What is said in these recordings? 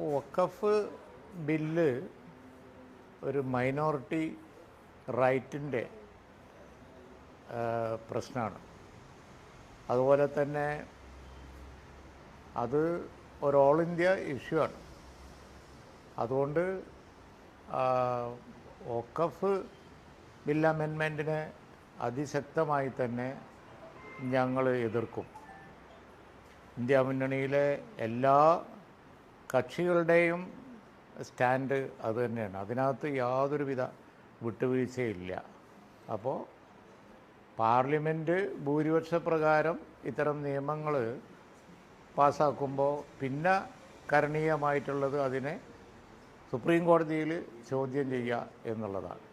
വഖഫ് bill ഒരു minority റൈറ്റിന്റെ പ്രശ്നമാണ്. അതുപോലെ തന്നെ അത് ഒരു ഓൾ ഇന്ത്യ ഇഷ്യൂ ആണ്. അതുകൊണ്ട് വഖഫ് ബിൽ അമെൻമെന്റിനെ അതിശക്തമായി തന്നെ ഞങ്ങൾ എതിർക്കും. ഇന്ത്യ മുന്നണിയിലെ എല്ലാ കക്ഷികളുടെയും സ്റ്റാൻഡ് അത് തന്നെയാണ്. അതിനകത്ത് യാതൊരുവിധ വിട്ടുവീഴ്ചയില്ല. അപ്പോൾ പാർലമെന്റ് ഭൂരിപക്ഷ പ്രകാരം ഇത്തരം നിയമങ്ങൾ പാസ്സാക്കുമ്പോൾ പിന്നെ കരണീയമായിട്ടുള്ളത് അതിനെ സുപ്രീം കോടതിയിൽ ചോദ്യം ചെയ്യുക എന്നുള്ളതാണ്.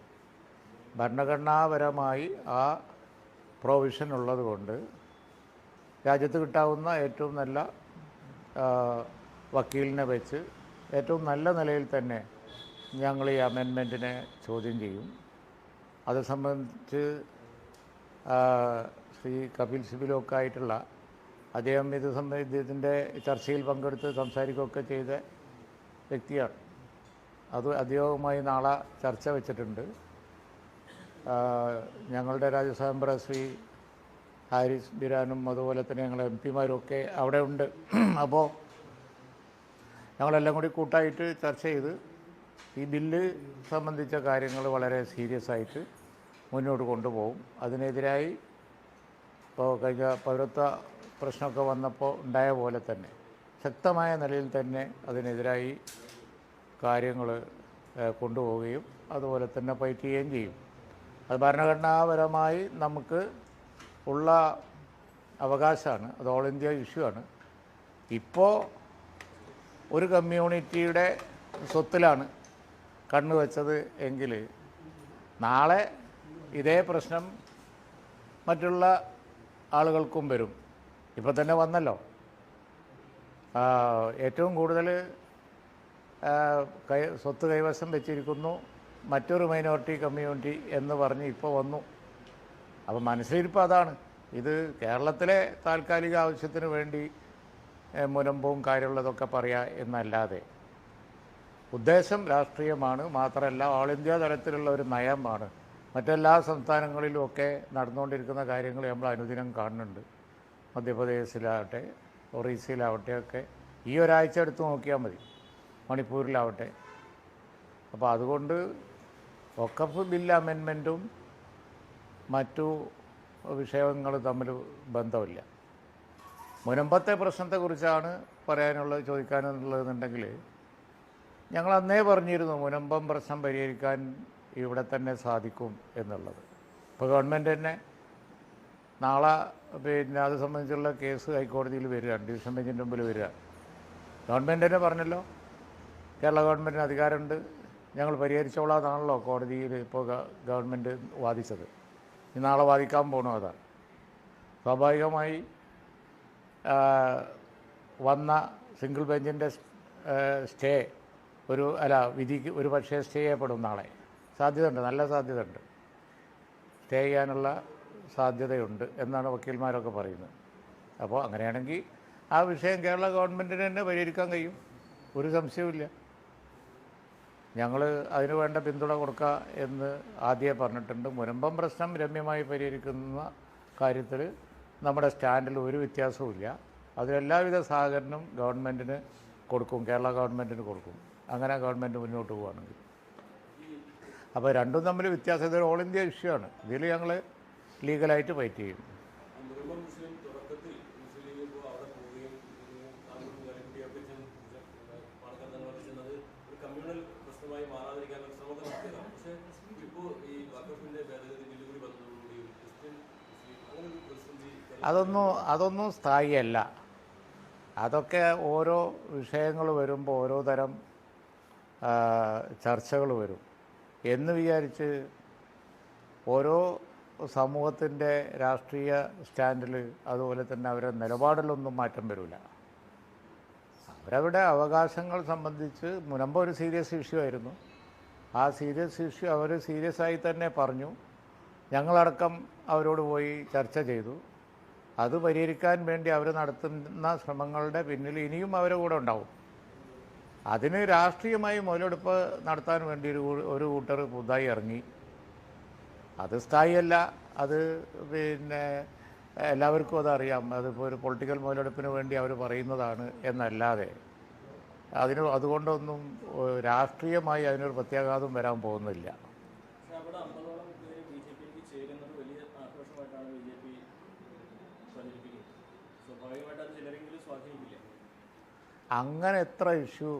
ഭരണഘടനാപരമായി ആ പ്രൊവിഷൻ ഉള്ളതുകൊണ്ട് രാജ്യത്ത് കിട്ടാവുന്ന ഏറ്റവും നല്ല വക്കീലിനെ വെച്ച് ഏറ്റവും നല്ല നിലയിൽ തന്നെ ഞങ്ങൾ ഈ അമെൻമെന്റിനെ ചോദ്യം ചെയ്യും. അത് സംബന്ധിച്ച് ശ്രീ കപിൽ സിബിലൊക്കെ ആയിട്ടുള്ള അദ്ദേഹം ഇത് സംബന്ധിച്ച് ഇതിന്റെ ചർച്ചയിൽ പങ്കെടുത്ത് സംസാരിക്കുകയൊക്കെ ചെയ്ത വ്യക്തിയാണ്. അത് അദ്ദേഹവുമായി നാളെ ചർച്ച വെച്ചിട്ടുണ്ട്. ഞങ്ങളുടെ രാജ്യസഭ ശ്രീ ഹാരിസ് ബിരാനും അതുപോലെ തന്നെ ഞങ്ങളെ എം പിമാരും ഒക്കെ അവിടെ ഉണ്ട്. അപ്പോൾ ഞങ്ങളെല്ലാം കൂടി കൂട്ടായിട്ട് ചർച്ച ചെയ്ത് ഈ ബില്ല് സംബന്ധിച്ച കാര്യങ്ങൾ വളരെ സീരിയസ് ആയിട്ട് മുന്നോട്ട് കൊണ്ടുപോകും. അതിനെതിരായി ഇപ്പോൾ കഴിഞ്ഞ പൗരത്വ പ്രശ്നമൊക്കെ വന്നപ്പോൾ ഉണ്ടായ പോലെ തന്നെ ശക്തമായ നിലയിൽ തന്നെ അതിനെതിരായി കാര്യങ്ങൾ കൊണ്ടുപോവുകയും അതുപോലെ തന്നെ ചെയ്യുകയും ചെയ്യും. അത് ഭരണഘടനാപരമായി നമുക്ക് ഉള്ള അവകാശമാണ്. അത് ഓൾ ഇന്ത്യ ഇഷ്യൂ ആണ്. ഇപ്പോൾ ഒരു കമ്മ്യൂണിറ്റിയുടെ സ്വത്തിലാണ് കണ്ണു വെച്ചത് എങ്കിൽ നാളെ ഇതേ പ്രശ്നം മറ്റുള്ള ആളുകൾക്കും വരും. ഇപ്പം തന്നെ വന്നല്ലോ. ഏറ്റവും കൂടുതൽ കൈ സ്വത്ത് കൈവശം വെച്ചിരിക്കുന്നു മറ്റൊരു മൈനോറിറ്റി കമ്മ്യൂണിറ്റി എന്ന് പറഞ്ഞ് ഇപ്പോൾ വന്നു. അപ്പോൾ മനസ്സിലിരിപ്പോൾ അതാണ്. ഇത് കേരളത്തിലെ താൽക്കാലിക ആവശ്യത്തിന് വേണ്ടി മുലമ്പും കാര്യമുള്ളതൊക്കെ പറയുക എന്നല്ലാതെ. ഉദ്ദേശം രാഷ്ട്രീയമാണ് മാത്രമല്ല ഓൾ ഇന്ത്യ തലത്തിലുള്ള ഒരു നയമാണ്. മറ്റെല്ലാ സംസ്ഥാനങ്ങളിലുമൊക്കെ നടന്നുകൊണ്ടിരിക്കുന്ന കാര്യങ്ങൾ നമ്മൾ അനുദിനം കാണുന്നുണ്ട്. മധ്യപ്രദേശിലാവട്ടെ ഒറീസയിലാവട്ടെ ഒക്കെ. ഈ ഒരാഴ്ച എടുത്ത് നോക്കിയാൽ മതി മണിപ്പൂരിലാവട്ടെ. അപ്പോൾ അതുകൊണ്ട് ഒക്കഫ് ബിൽ അമെൻമെന്റും മറ്റു വിഷയങ്ങൾ തമ്മിൽ ബന്ധമില്ല. മുനമ്പത്തെ പ്രശ്നത്തെക്കുറിച്ചാണ് പറയാനുള്ളത് ചോദിക്കാനുള്ളതെന്നുണ്ടെങ്കിൽ ഞങ്ങൾ അന്നേ പറഞ്ഞിരുന്നു മുനമ്പം പ്രശ്നം പരിഹരിക്കാൻ ഇവിടെ തന്നെ സാധിക്കും എന്നുള്ളത്. ഇപ്പോൾ ഗവൺമെന്റ് തന്നെ നാളെ പിന്നെ അത് സംബന്ധിച്ചുള്ള കേസ് ഹൈക്കോടതിയിൽ വരിക ഡിവിഷൻ ബെഞ്ചിന്റെ മുമ്പിൽ വരിക. ഗവൺമെന്റ് തന്നെ പറഞ്ഞല്ലോ കേരള ഗവൺമെന്റിന് അധികാരമുണ്ട് ഞങ്ങൾ പരിഹരിച്ചോളാതാണല്ലോ കോടതിയിൽ ഇപ്പോൾ ഗവൺമെന്റ് വാദിച്ചത്. ഇനി നാളെ വാദിക്കാൻ പോകണം അതാണ് സ്വാഭാവികമായി വന്ന സിംഗിൾ ബെഞ്ചിന്റെ സ്റ്റേ ഒരു അല്ല വിധിക്ക് ഒരു പക്ഷേ സ്റ്റേ ചെയ്യപ്പെടും നാളെ. സാധ്യതയുണ്ട് നല്ല സാധ്യതയുണ്ട്. സ്റ്റേ ചെയ്യാനുള്ള സാധ്യതയുണ്ട് എന്നാണ് വക്കീൽമാരൊക്കെ പറയുന്നത്. അപ്പോൾ അങ്ങനെയാണെങ്കിൽ ആ വിഷയം കേരള ഗവൺമെന്റിന് തന്നെ പരിഹരിക്കാൻ കഴിയും. ഒരു സംശയവുമില്ല. ഞങ്ങൾ അതിനു വേണ്ട പിന്തുണ കൊടുക്കുക എന്ന് ആദ്യമേ പറഞ്ഞിട്ടുണ്ട്. മുരമ്പം പ്രശ്നം രമ്യമായി പരിഹരിക്കുന്ന കാര്യത്തിൽ നമ്മുടെ സ്റ്റാൻഡിൽ ഒരു വ്യത്യാസവുമില്ല. അതിലെല്ലാവിധ സഹകരണം ഗവൺമെന്റിന് കൊടുക്കും. കേരള ഗവൺമെന്റിന് കൊടുക്കും. അങ്ങനെ ഗവൺമെന്റ് മുന്നോട്ട് പോവുകയാണെങ്കിൽ അപ്പോൾ രണ്ടും തമ്മിൽ വ്യത്യാസം. ഇതൊരു ഓൾ ഇന്ത്യ ഇഷ്യൂ ആണ്. ഇതിൽ ഞങ്ങൾ ലീഗലായിട്ട് ഫൈറ്റ് ചെയ്യും. അതൊന്നും അതൊന്നും സ്ഥായിയല്ല. അതൊക്കെ ഓരോ വിഷയങ്ങൾ വരുമ്പോൾ ഓരോ തരം ചർച്ചകൾ വരും. എന്ന് വിചാരിച്ച് ഓരോ സമൂഹത്തിന്റെ രാഷ്ട്രീയ സ്റ്റാൻഡിൽ അതുപോലെ തന്നെ അവരുടെ നിലപാടിലൊന്നും മാറ്റം വരില്ല അവരവരുടെ അവകാശങ്ങൾ സംബന്ധിച്ച് മുനമ്പ് ഒരു സീരിയസ് ഇഷ്യൂ ആയിരുന്നു. ആ സീരിയസ് ഇഷ്യൂ അവർ സീരിയസ് ആയി തന്നെ പറഞ്ഞു. ഞങ്ങളടക്കം അവരോട് പോയി ചർച്ച ചെയ്തു. അത് പരിഹരിക്കാൻ വേണ്ടി അവർ നടത്തുന്ന ശ്രമങ്ങളുടെ പിന്നിൽ ഇനിയും അവരെ കൂടെ ഉണ്ടാവും. അതിന് രാഷ്ട്രീയമായി മുതലെടുപ്പ് നടത്താൻ വേണ്ടി ഒരു ഒരു കൂട്ടർ പുതുതായി ഇറങ്ങി. അത് സ്ഥായിയല്ല അത് പിന്നെ എല്ലാവർക്കും അതറിയാം. അതിപ്പോൾ ഒരു പൊളിറ്റിക്കൽ മുതലെടുപ്പിന് വേണ്ടി അവർ പറയുന്നതാണ് എന്നല്ലാതെ. അതിന് അതുകൊണ്ടൊന്നും രാഷ്ട്രീയമായി അതിനൊരു പ്രത്യാഘാതം വരാൻ പോകുന്നില്ല. അങ്ങനെ എത്ര ഇഷ്യൂ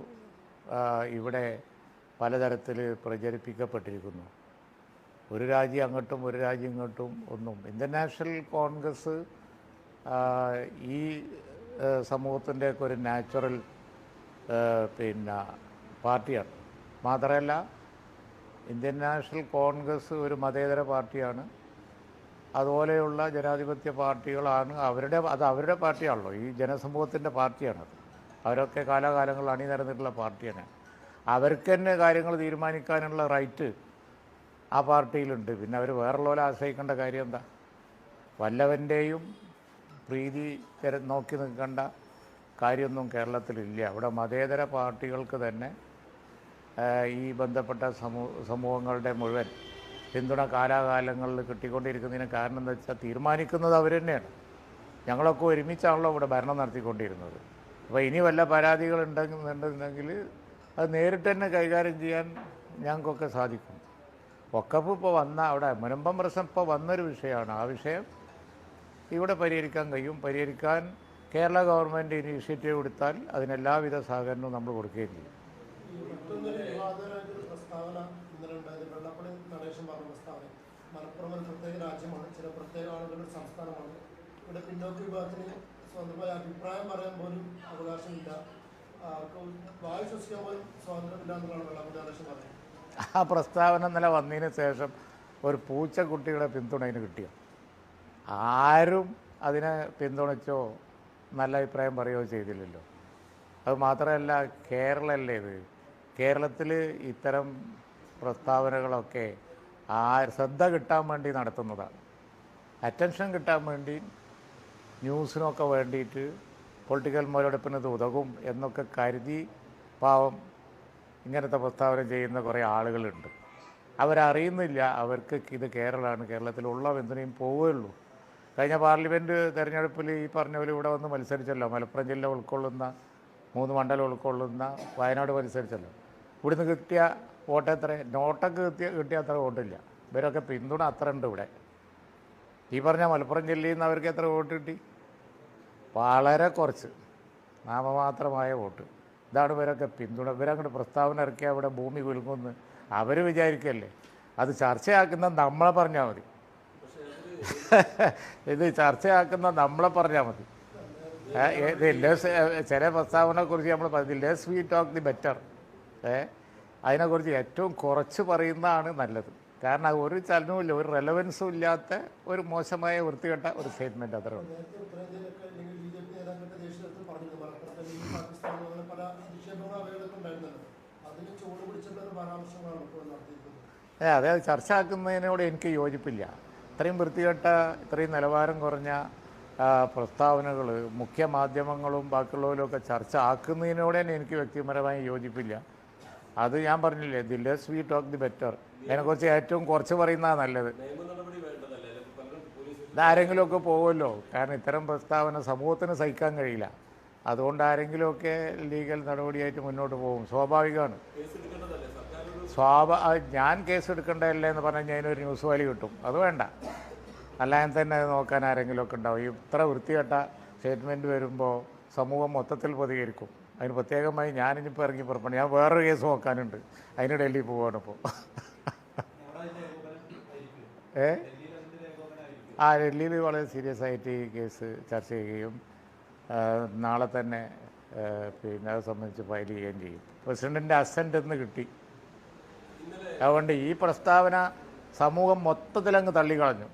ഇവിടെ പലതരത്തിൽ പ്രചരിപ്പിക്കപ്പെട്ടിരിക്കുന്നു. ഒരു രാജ്യം അങ്ങോട്ടും ഒരു രാജ്യം ഇങ്ങോട്ടും ഒന്നും. ഇന്റർനാഷണൽ കോൺഗ്രസ് ഈ സമൂഹത്തിന്റെയൊക്കെ ഒരു നാച്ചുറൽ പിന്നെ പാർട്ടിയാണ്. മാത്രമല്ല ഇന്ത്യൻ നാഷണൽ കോൺഗ്രസ് ഒരു മതേതര പാർട്ടിയാണ്. അതുപോലെയുള്ള ജനാധിപത്യ പാർട്ടികളാണ് അവരുടെ അത് അവരുടെ പാർട്ടിയാണല്ലോ. ഈ ജനസമൂഹത്തിന്റെ പാർട്ടിയാണത്. അവരൊക്കെ കാലാകാലങ്ങൾ അണിനിരന്നിട്ടുള്ള പാർട്ടിയാണ്. അവർക്ക് തന്നെ കാര്യങ്ങൾ തീരുമാനിക്കാനുള്ള റൈറ്റ് ആ പാർട്ടിയിലുണ്ട്. പിന്നെ അവർ വേറുള്ളവരെ ആശ്രയിക്കേണ്ട കാര്യം എന്താ? വല്ലവന്റെയും പ്രീതി നോക്കി നിൽക്കേണ്ട കാര്യമൊന്നും കേരളത്തിലില്ല. അവിടെ മതേതര പാർട്ടികൾക്ക് തന്നെ ഈ ബന്ധപ്പെട്ട സമൂ സമൂഹങ്ങളുടെ മുഴുവൻ പിന്തുണ കാലാകാലങ്ങളിൽ കിട്ടിക്കൊണ്ടിരിക്കുന്നതിന് കാരണം എന്താ വെച്ചാൽ തീരുമാനിക്കുന്നത് അവർ തന്നെയാണ്. ഞങ്ങളൊക്കെ ഒരുമിച്ചാണല്ലോ ഇവിടെ ഭരണം നടത്തിക്കൊണ്ടിരുന്നത്. അപ്പോൾ ഇനി വല്ല പരാതികൾ ഉണ്ടെന്നുണ്ടെങ്കിൽ അത് നേരിട്ട് തന്നെ കൈകാര്യം ചെയ്യാൻ ഞങ്ങൾക്കൊക്കെ സാധിക്കും. ഒക്കപ്പ് ഇപ്പോൾ വന്ന അവിടെ മുനമ്പം പ്രശ്നം ഇപ്പോൾ വന്നൊരു വിഷയമാണ്. ആ വിഷയം ഇവിടെ പരിഹരിക്കാൻ കഴിയും. പരിഹരിക്കാൻ കേരള ഗവൺമെന്റ് ഇനീഷ്യേറ്റീവ് എടുത്താൽ അതിനെല്ലാവിധ സഹകരണവും നമ്മൾ കൊടുക്കുകയും ചെയ്യും മറ്റൊന്നൊരു വിവാദമായിട്ടൊരു പ്രസ്താവന ഇന്നലെ ഉണ്ടായത് വെള്ളപ്പള്ളി നടേശൻ പറഞ്ഞ പ്രസ്താവന മലപ്പുറം ഒരു പ്രത്യേക രാജ്യമാണ്. ചില പ്രത്യേക ആളുകളുടെ സംസ്ഥാനമാണ്. ഇവിടെ പിന്നോക്ക വിഭാഗത്തിന് സ്വന്തമായ അഭിപ്രായം പറയാൻ പോലും അവകാശമില്ല. വായു ശ്വസിക്കാൻ പോലും സ്വാതന്ത്ര്യമില്ല എന്നുള്ളതാണ് നടേശൻ പറയുന്നത്. ആ പ്രസ്താവന ഇന്നലെ വന്നതിന് ശേഷം ഒരു പൂച്ചക്കുട്ടിയുടെ പിന്തുണ അതിന് കിട്ടിയോ? ആരും അതിനെ പിന്തുണച്ചോ നല്ല അഭിപ്രായം പറയുകയോ ചെയ്തില്ലല്ലോ. അത് മാത്രമല്ല കേരളമല്ലേ ഇത്? കേരളത്തിൽ ഇത്തരം പ്രസ്താവനകളൊക്കെ ആ ശ്രദ്ധ കിട്ടാൻ വേണ്ടി നടത്തുന്നതാണ്. അറ്റൻഷൻ കിട്ടാൻ വേണ്ടി ന്യൂസിനൊക്കെ വേണ്ടിയിട്ട് പൊളിറ്റിക്കൽ മുതലെടുപ്പിന് ഇത് ഉതകും എന്നൊക്കെ കരുതി പാവം ഇങ്ങനത്തെ പ്രസ്താവന ചെയ്യുന്ന കുറേ ആളുകളുണ്ട്. അവരറിയുന്നില്ല അവർക്ക് ഇത് കേരളമാണ് കേരളത്തിലുള്ള എന്തിനേയും പോവുകയുള്ളൂ. കഴിഞ്ഞ പാർലമെന്റ് തെരഞ്ഞെടുപ്പിൽ ഈ പറഞ്ഞ പോലെ ഇവിടെ വന്ന് മത്സരിച്ചല്ലോ. മലപ്പുറം ജില്ല ഉൾക്കൊള്ളുന്ന മൂന്ന് മണ്ഡലം ഉൾക്കൊള്ളുന്ന വയനാട് മത്സരിച്ചല്ലോ. ഇവിടുന്ന് കിട്ടിയ വോട്ട് എത്ര നോട്ടൊക്കെ കിട്ടിയ കിട്ടിയ അത്ര വോട്ടില്ല. ഇവരൊക്കെ പിന്തുണ അത്ര ഉണ്ട് ഇവിടെ. ഈ പറഞ്ഞ മലപ്പുറം ജില്ലയിൽ നിന്ന് അവർക്ക് എത്ര വോട്ട് കിട്ടി? വളരെ കുറച്ച്. നാമമാത്രമായ വോട്ട്. ഇതാണ് ഇവരൊക്കെ പിന്തുണ. ഇവരങ്ങോട്ട് പ്രസ്താവന ഇറക്കിയ അവിടെ ഭൂമി കുലുങ്ങുമെന്ന് അവർ വിചാരിക്കല്ലേ? അത് ചർച്ചയാക്കുന്ന നമ്മളെ പറഞ്ഞാൽ മതി. ഇത് ചർച്ചയാക്കുന്ന നമ്മളെ പറഞ്ഞാൽ മതി. ഇത് ലെസ് ചില പ്രസ്താവനയെക്കുറിച്ച് നമ്മൾ പറഞ്ഞു less we talk the better. ഏ അതിനെക്കുറിച്ച് ഏറ്റവും കുറച്ച് പറയുന്നതാണ് നല്ലത്. കാരണം അത് ഒരു ചലനവുമില്ല ഒരു റെലവൻസും ഇല്ലാത്ത ഒരു മോശമായ വൃത്തികെട്ട ഒരു സ്റ്റേറ്റ്മെന്റ് അത്രേ ഉള്ളൂ. ഏ അതെ അത് ചർച്ച ആക്കുന്നതിനോട് എനിക്ക് യോജിപ്പില്ല. ഇത്രയും വൃത്തികെട്ട ഇത്രയും നിലവാരം കുറഞ്ഞ പ്രസ്താവനകൾ മുഖ്യ മാധ്യമങ്ങളും ബാക്കിയുള്ളവരും ചർച്ച ആക്കുന്നതിനോട് തന്നെ എനിക്ക് വ്യക്തിപരമായി യോജിപ്പില്ല. അത് ഞാൻ പറഞ്ഞില്ലേ the less we talk the better അതിനെക്കുറിച്ച് ഏറ്റവും കുറച്ച് പറയുന്നതാണ് നല്ലത്. ഇതാരെങ്കിലുമൊക്കെ പോകുമല്ലോ കാരണം ഇത്തരം പ്രസ്താവന സമൂഹത്തിന് സഹിക്കാൻ കഴിയില്ല. അതുകൊണ്ട് ആരെങ്കിലുമൊക്കെ ലീഗൽ നടപടിയായിട്ട് മുന്നോട്ട് പോകും. സ്വാഭാവികമാണ്. ഒരു സ്വാഭാ ഞാൻ കേസ് എടുക്കേണ്ടതല്ലേ എന്ന് പറഞ്ഞു കഴിഞ്ഞാൽ അതിനൊരു ന്യൂസ് വാലി കിട്ടും. അത് വേണ്ട. അല്ലാതെ തന്നെ നോക്കാൻ ആരെങ്കിലുമൊക്കെ ഉണ്ടാവും. ഇത്ര വൃത്തികെട്ട സ്റ്റേറ്റ്മെന്റ് വരുമ്പോൾ സമൂഹം മൊത്തത്തിൽ പ്രതികരിക്കും. അതിന് പ്രത്യേകമായി ഞാനിപ്പോൾ ഇറങ്ങി പുറപ്പെടും ഞാൻ വേറൊരു കേസ് നോക്കാനുണ്ട്. അതിന് ഡൽഹി പോവാണ് ഇപ്പോൾ ഏ? ആ ഡൽഹിയിൽ വളരെ സീരിയസ് ആയിട്ട് ഈ കേസ് ചർച്ച ചെയ്യുകയും നാളെ തന്നെ പിന്നെ അത് സംബന്ധിച്ച് ഫയൽ ചെയ്യുകയും ചെയ്യും. പ്രസിഡന്റിന്റെ അസന്റ് എന്ന് കിട്ടി. അതുകൊണ്ട് ഈ പ്രസ്താവന സമൂഹം മൊത്തത്തിൽ മൊത്തത്തിലങ്ങ് തള്ളിക്കളഞ്ഞു.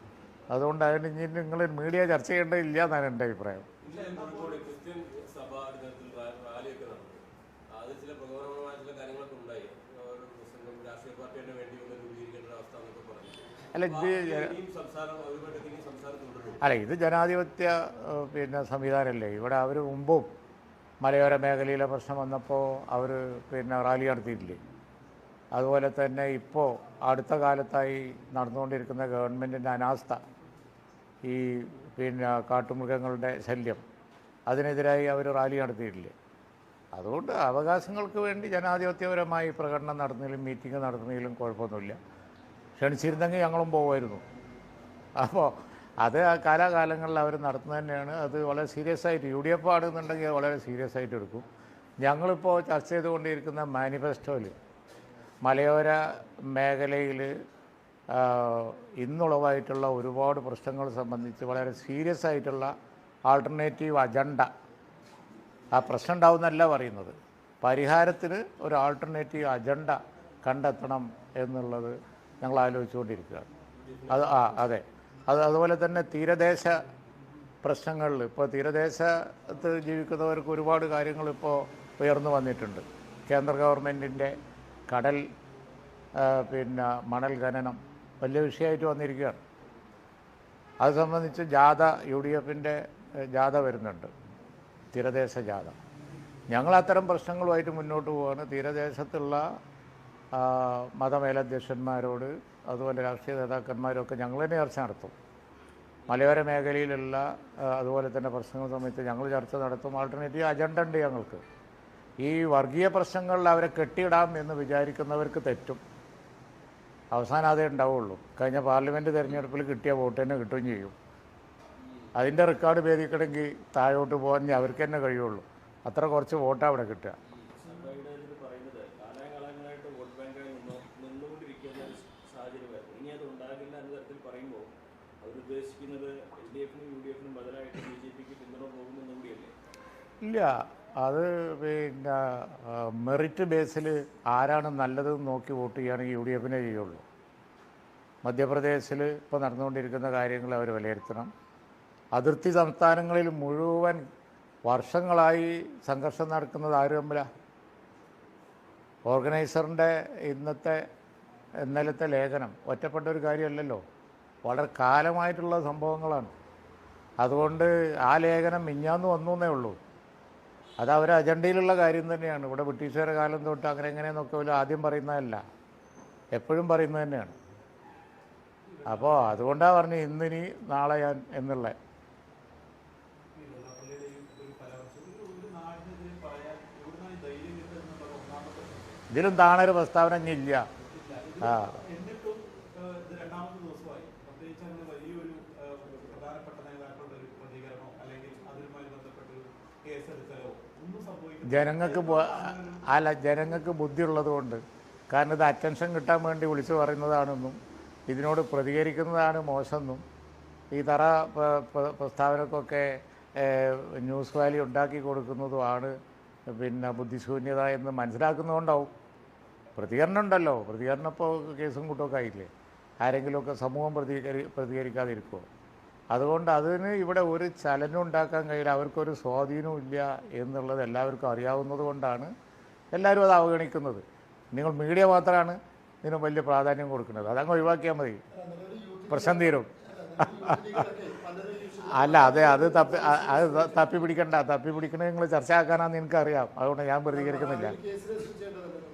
അതുകൊണ്ട് അതിന് ഇനി നിങ്ങൾ മീഡിയ ചർച്ച ചെയ്യേണ്ടതില്ല എന്നാണ് എന്റെ അഭിപ്രായം ഇന്നലെ കോഴിക്കോട് ക്രിസ്ത്യൻ സഭ നേതൃത്വത്തിൽ റാ- റാലിയൊക്കെ നടന്നു അത് ചില പ്രകോപനമായ ചില കാര്യങ്ങളൊക്കെ ഉണ്ടായി ഒരു മുസ്ലിം രാഷ്ട്രീയ പാർട്ടി തന്നെ വേണ്ടി ഒന്ന് രൂപീകരിക്കേണ്ട ഒരു അവസ്ഥ എന്നൊക്കെ പറഞ്ഞു അല്ല ഇത് അല്ല ഇത് ജനാധിപത്യ പിന്നെ സംവിധാനമല്ലേ? ഇവിടെ അവർ മുമ്പും മലയോര മേഖലയിലെ പ്രശ്നം വന്നപ്പോൾ അവർ പിന്നെ റാലി നടത്തിയിട്ടില്ലേ? അതുപോലെ തന്നെ ഇപ്പോൾ അടുത്ത കാലത്തായി നടന്നുകൊണ്ടിരിക്കുന്ന ഗവൺമെന്റിന്റെ അനാസ്ഥ ഈ പിന്നെ കാട്ടുമൃഗങ്ങളുടെ ശല്യം അതിനെതിരായി അവർ റാലി നടത്തിയിട്ടില്ലേ? അതുകൊണ്ട് അവകാശങ്ങൾക്ക് വേണ്ടി ജനാധിപത്യപരമായി പ്രകടനം നടത്തുന്നതിലും മീറ്റിംഗ് നടത്തുന്നതിലും കുഴപ്പമൊന്നുമില്ല. ക്ഷണിച്ചിരുന്നെങ്കിൽ ഞങ്ങളും പോകുമായിരുന്നു അപ്പോൾ അത് കാലാകാലങ്ങളിൽ അവർ നടത്തുന്നത് തന്നെയാണ്. അത് വളരെ സീരിയസ് ആയിട്ട് യു ഡി എഫ് ആണെന്നുണ്ടെങ്കിൽ വളരെ സീരിയസ് ആയിട്ട് എടുക്കും. ഞങ്ങളിപ്പോൾ ചർച്ച ചെയ്തുകൊണ്ടിരിക്കുന്ന മാനിഫെസ്റ്റോയിൽ മലയോര മേഖലയിൽ ഇന്നുളവായിട്ടുള്ള ഒരുപാട് പ്രശ്നങ്ങൾ സംബന്ധിച്ച് വളരെ സീരിയസ് ആയിട്ടുള്ള ആൾട്ടർനേറ്റീവ് അജണ്ട ആ പ്രശ്നം ഉണ്ടാവുന്നല്ല പറയുന്നത്. പരിഹാരത്തിന് ഒരു ആൾട്ടർനേറ്റീവ് അജണ്ട കണ്ടെത്തണം എന്നുള്ളത് ഞങ്ങൾ ആലോചിച്ചുകൊണ്ടിരിക്കുകയാണ് അത് ആ അതെ. അത് അതുപോലെ തന്നെ തീരദേശ പ്രശ്നങ്ങളിൽ ഇപ്പോൾ തീരദേശത്ത് ജീവിക്കുന്നവർക്ക് ഒരുപാട് കാര്യങ്ങൾ ഇപ്പോൾ ഉയർന്നു വന്നിട്ടുണ്ട്. കേന്ദ്ര ഗവൺമെന്റിന്റെ കടൽ പിന്നെ മണൽ ഖനനം വലിയ വിഷയമായിട്ട് വന്നിരിക്കുകയാണ്. അത് സംബന്ധിച്ച് ജാഥ യു ഡി എഫിന്റെ ജാഥ വരുന്നുണ്ട്. തീരദേശ ജാഥ. ഞങ്ങൾ അത്തരം പ്രശ്നങ്ങളുമായിട്ട് മുന്നോട്ട് പോവുകയാണ് തീരദേശത്തുള്ള മതമേലധ്യക്ഷന്മാരോട് അതുപോലെ രാഷ്ട്രീയ നേതാക്കന്മാരൊക്കെ ഞങ്ങൾ തന്നെ ചർച്ച നടത്തും. മലയോര മേഖലയിലുള്ള അതുപോലെ തന്നെ പ്രശ്നങ്ങൾ സമയത്ത് ഞങ്ങൾ ചർച്ച നടത്തും. ആൾട്ടർനേറ്റീവ് അജണ്ട ഉണ്ട് ഞങ്ങൾക്ക്. ഈ വർഗീയ പ്രശ്നങ്ങളിൽ അവരെ കെട്ടിയിടാം എന്ന് വിചാരിക്കുന്നവർക്ക് തെറ്റും. അവസാനം അതേ ഉണ്ടാവുള്ളൂ. കഴിഞ്ഞ പാർലമെന്റ് തിരഞ്ഞെടുപ്പിൽ കിട്ടിയ വോട്ട് തന്നെ കിട്ടുകയും ചെയ്യും. അതിന്റെ റെക്കോർഡ് ഭേദിക്കണമെങ്കിൽ താഴോട്ട് പോകാൻ അവർക്ക് തന്നെ കഴിയുള്ളൂ. അത്ര കുറച്ച് വോട്ടാണ് അവിടെ കിട്ടുക സർവേയുടെ ഇതിൽ പറയുന്നത് കാലാകാലങ്ങളായിട്ട് വോട്ട് ബാങ്കായി നിന്നു നിന്നുകൊണ്ടിരിക്കുന്ന ഒരു സാഹചര്യമായിരുന്നു ഇനി അത് ഉണ്ടാകില്ല എന്ന തരത്തിൽ പറയുമ്പോൾ അവരുദ്ദേശിക്കുന്നത് എൽ ഡി എഫിനും യു ഡി എഫിനും ബദലായിട്ട് ബി ജെ പിക്ക് പിന്തുണ പോകുമെന്ന് കൂടിയല്ലേ ഇല്ല. അത് പിന്നെ മെറിറ്റ് ബേസിൽ ആരാണ് നല്ലതെന്ന് നോക്കി വോട്ട് ചെയ്യുകയാണെങ്കിൽ യു ഡി എഫിനെ ചെയ്യുള്ളൂ. മധ്യപ്രദേശിൽ ഇപ്പോൾ നടന്നുകൊണ്ടിരിക്കുന്ന കാര്യങ്ങൾ അവർ വിലയിരുത്തണം. അതിർത്തി സംസ്ഥാനങ്ങളിൽ മുഴുവൻ വർഷങ്ങളായി സംഘർഷം നടക്കുന്നത് ആര് തമ്മിലാണ് ഓർഗനൈസറിന്റെ ഇന്നത്തെ ഇന്നലത്തെ ലേഖനം. ഒറ്റപ്പെട്ട ഒരു കാര്യമല്ലല്ലോ. വളരെ കാലമായിട്ടുള്ള സംഭവങ്ങളാണ്. അതുകൊണ്ട് ആ ലേഖനം മിഞ്ഞാന്ന് വന്നു എന്നേ ഉള്ളൂ. അത് അവരെ അജണ്ടയിലുള്ള കാര്യം തന്നെയാണ്. ഇവിടെ ബ്രിട്ടീഷുകാരുടെ കാലം തൊട്ട് അങ്ങനെ എങ്ങനെയെന്നൊക്കെ ഒരു ആദ്യം പറയുന്നതല്ല. എപ്പോഴും പറയുന്നത് തന്നെയാണ്. അപ്പോൾ അതുകൊണ്ടാണ് പറഞ്ഞത് ഇന്നിനി നാളെ ഞാൻ എന്നുള്ള. ഇതിലും താണൊരു പ്രസ്താവന ഇല്ല. ആ. ജനങ്ങൾക്ക് അല്ല ജനങ്ങൾക്ക് ബുദ്ധിയുള്ളത് കൊണ്ട്. കാരണം ഇത് അറ്റൻഷൻ കിട്ടാൻ വേണ്ടി വിളിച്ചു പറയുന്നതാണെന്നും ഇതിനോട് പ്രതികരിക്കുന്നതാണ് മോശമെന്നും ഈ തറ പ്ര- പ്ര- പ്രസ്താവനക്കൊക്കെ ന്യൂസ് വാലി ഉണ്ടാക്കി കൊടുക്കുന്നതുമാണ് പിന്നെ ബുദ്ധിശൂന്യത എന്ന് മനസ്സിലാക്കുന്നതുകൊണ്ടാവും. പ്രതികരണം ഉണ്ടല്ലോ. പ്രതികരണം ഇപ്പോൾ കേസും കൂട്ടമൊക്കെ ആയില്ലേ? ആരെങ്കിലുമൊക്കെ സമൂഹം പ്രതികരി പ്രതികരിക്കാതിരിക്കുമോ അതുകൊണ്ട് അതിന് ഇവിടെ ഒരു ചലനം ഉണ്ടാക്കാൻ കഴിയില്ല. അവർക്കൊരു സ്വാധീനവും ഇല്ല എന്നുള്ളത് എല്ലാവർക്കും അറിയാവുന്നത് കൊണ്ടാണ് എല്ലാവരും അത് അവഗണിക്കുന്നത്. നിങ്ങൾ മീഡിയ മാത്രമാണ് ഇതിന് വലിയ പ്രാധാന്യം കൊടുക്കുന്നത്. അതങ്ങ് ഒഴിവാക്കിയാൽ മതി. പ്രശ്നം തീരും. അല്ല അതെ അത് തപ്പി അത് തപ്പി പിടിക്കണ്ട. തപ്പി പിടിക്കണത് നിങ്ങൾ ചർച്ച ചർച്ചയാക്കാനാന്ന് എനിക്കറിയാം. അതുകൊണ്ട് ഞാൻ പ്രതികരിക്കുന്നില്ല.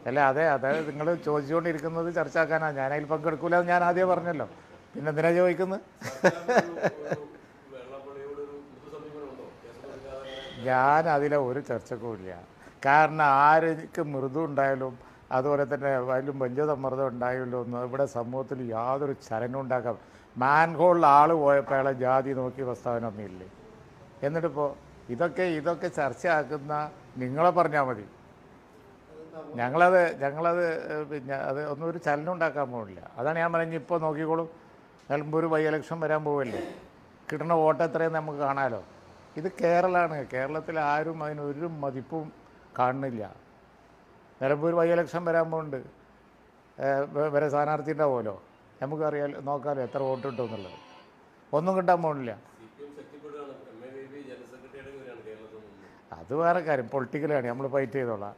അല്ല അതെ അതെ നിങ്ങൾ ചോദിച്ചുകൊണ്ടിരിക്കുന്നത് ചർച്ചയാക്കാനാണ് ഞാനതിൽ പങ്കെടുക്കൂല എന്ന് ഞാൻ ആദ്യം പറഞ്ഞല്ലോ. പിന്നെ എന്തിനാ ചോദിക്കുന്നത് ഞാൻ അതിലെ ഒരു ചർച്ചക്കും ഇല്ല. കാരണം ആർക്ക് മൃദു ഉണ്ടായാലും അതുപോലെ തന്നെ അതിലും വലിയ സമ്മർദ്ദം ഉണ്ടായല്ലോ ഒന്നും ഇവിടെ സമൂഹത്തിൽ യാതൊരു ചലനം ഉണ്ടാക്കാം മാൻഹോളിൽ ആൾ പോയപ്പോൾ അയാളെ ജാതി നോക്കി പ്രസ്താവന ഒന്നുമില്ലേ എന്നിട്ടിപ്പോൾ ഇതൊക്കെ ഇതൊക്കെ ചർച്ചയാക്കുന്ന നിങ്ങളെ പറഞ്ഞാൽ മതി. ഞങ്ങളത് ഞങ്ങളത് പിന്നെ അത് ഒന്നും ഒരു ചലനം ഉണ്ടാക്കാൻ പോകില്ല അതാണ് ഞാൻ പറഞ്ഞത്. ഇപ്പോൾ നോക്കിക്കോളും. നിലമ്പൂർ ബൈ ഇലക്ഷൻ വരാൻ പോവല്ലേ? കിട്ടുന്ന വോട്ട് എത്രയും നമുക്ക് കാണാമല്ലോ ഇത് കേരളമാണ്. കേരളത്തിൽ ആരും അതിനൊരു മതിപ്പും കാണുന്നില്ല. നിലമ്പൂർ ബൈ ഇലക്ഷൻ വരാൻ പോകുന്നുണ്ട് വരെ സ്ഥാനാർത്ഥി ഉണ്ടാവുമല്ലോ നമുക്കറിയാം നോക്കാമല്ലോ എത്ര വോട്ട് കിട്ടും എന്നുള്ളത്. ഒന്നും കിട്ടാൻ പോകുന്നില്ല അത് വേറെ കാര്യം. പൊളിറ്റിക്കലാണ്. നമ്മൾ ഫൈറ്റ് ചെയ്തോളാം.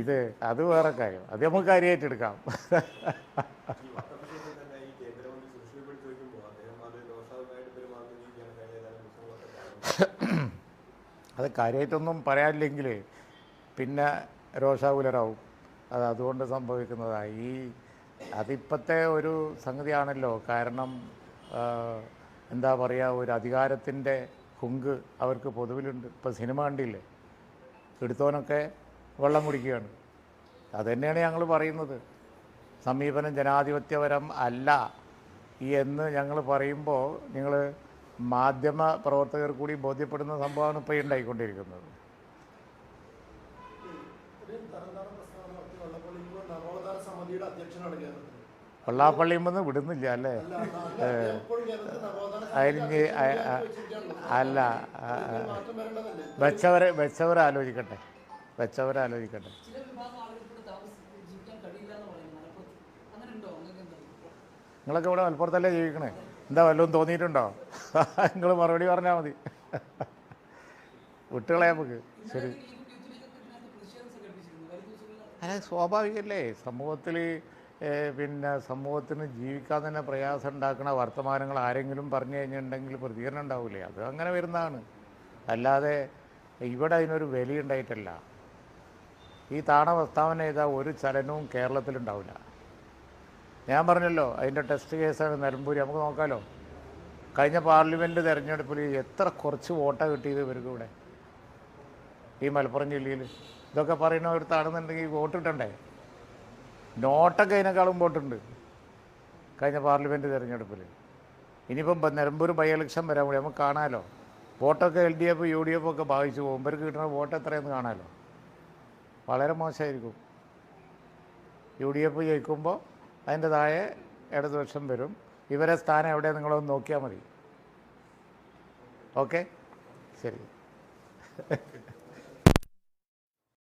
ഇത് അത് വേറെ കാര്യം. അത് നമുക്ക് കാര്യമായിട്ട് എടുക്കാം ഈ വട്ടപ്പശ്ശേരിയിൽ തന്നെ ഈ കേന്ദ്രമന്ത്രി സുരേഷ് അല്ലാതെ കാര്യമായിട്ടൊന്നും പറയാനില്ലെങ്കിൽ പിന്നെ രോഷാകുലരാവും. അത് അതുകൊണ്ട് സംഭവിക്കുന്നതാണ് ഈ അതിപ്പോഴത്തെ ഒരു സംഗതിയാണല്ലോ. കാരണം എന്താ പറയുക ഒരു അധികാരത്തിന്റെ കുങ്ക് അവർക്ക് പൊതുവിലുണ്ട്. ഇപ്പോൾ സിനിമ കണ്ടില്ലേ? എടുത്തോനൊക്കെ വെള്ളം കുടിക്കുകയാണ്. അതുതന്നെയാണ് ഞങ്ങൾ പറയുന്നത്. സമീപനം ജനാധിപത്യപരം അല്ല എന്ന് ഞങ്ങൾ പറയുമ്പോൾ നിങ്ങൾ മാധ്യമ പ്രവർത്തകർ കൂടി ബോധ്യപ്പെടുന്ന സംഭവമാണ് ഇപ്പോൾ ഉണ്ടായിക്കൊണ്ടിരിക്കുന്നത്. ഇത്രയും തരംതാണ പ്രസ്താവന നടത്തി വെള്ളപ്പള്ളി ഇപ്പോൾ നവോത്ഥാന സമിതിയുടെ അധ്യക്ഷനാണ് കേരളത്തിൽ വിടുന്നില്ല അല്ലേ അതിന്. അല്ല വെച്ചവരെ വെച്ചവരെ ആലോചിക്കട്ടെ. വെച്ചവരെ ആലോചിക്കട്ടെ. നിങ്ങളൊക്കെ ഇവിടെ മലപ്പുറത്തല്ലേ ജീവിക്കണേ? എന്താ വല്ലതും തോന്നിയിട്ടുണ്ടോ? നിങ്ങൾ മറുപടി പറഞ്ഞാൽ മതി. വിട്ടുകളെ നമുക്ക്. ശരി. അല്ല സ്വാഭാവികമല്ലേ സമൂഹത്തിൽ പിന്നെ സമൂഹത്തിന് ജീവിക്കാൻ തന്നെ പ്രയാസം ഉണ്ടാക്കുന്ന വർത്തമാനങ്ങൾ ആരെങ്കിലും പറഞ്ഞു കഴിഞ്ഞിട്ടുണ്ടെങ്കിൽ പ്രതികരണം ഉണ്ടാവില്ലേ അത് അങ്ങനെ വരുന്നതാണ്. അല്ലാതെ ഇവിടെ അതിനൊരു വിലയുണ്ടായിട്ടല്ല. ഈ താണ പ്രസ്താവന ചെയ്താൽ ഒരു ചലനവും കേരളത്തിലുണ്ടാവില്ല ഞാൻ പറഞ്ഞല്ലോ അതിന്റെ ടെസ്റ്റ് കേസാണ് നിലമ്പൂരി. നമുക്ക് നോക്കാമല്ലോ കഴിഞ്ഞ പാർലമെന്റ് തിരഞ്ഞെടുപ്പിൽ എത്ര കുറച്ച് വോട്ടാണ് കിട്ടിയത് ഇവർക്ക് ഇവിടെ? ഈ മലപ്പുറം ജില്ലയിൽ ഇതൊക്കെ പറയുന്ന ഒരു താണെന്നുണ്ടെങ്കിൽ വോട്ട് കിട്ടണ്ടേ? നോട്ടൊക്കെ അതിനേക്കാളും വോട്ടുണ്ട് കഴിഞ്ഞ പാർലമെന്റ് തിരഞ്ഞെടുപ്പിൽ ഇനിയിപ്പം നിലമ്പൂർ ബൈ ഇലക്ഷൻ വരാൻ കൂടി നമുക്ക് കാണാമല്ലോ വോട്ടൊക്കെ L D F U D F ഒക്കെ ഭാവിച്ചു പോകും. ഇവർക്ക് കിട്ടുന്ന വോട്ട് എത്രയെന്ന് കാണാമല്ലോ വളരെ മോശമായിരിക്കും യു ഡി എഫ് ജയിക്കുമ്പോൾ അതിന്റെ താഴെ ഇടതുപക്ഷം വരും. ഇവരെ സ്ഥാനം എവിടെ നിങ്ങളൊന്ന് നോക്കിയാൽ മതി. ഓക്കെ? ശരി.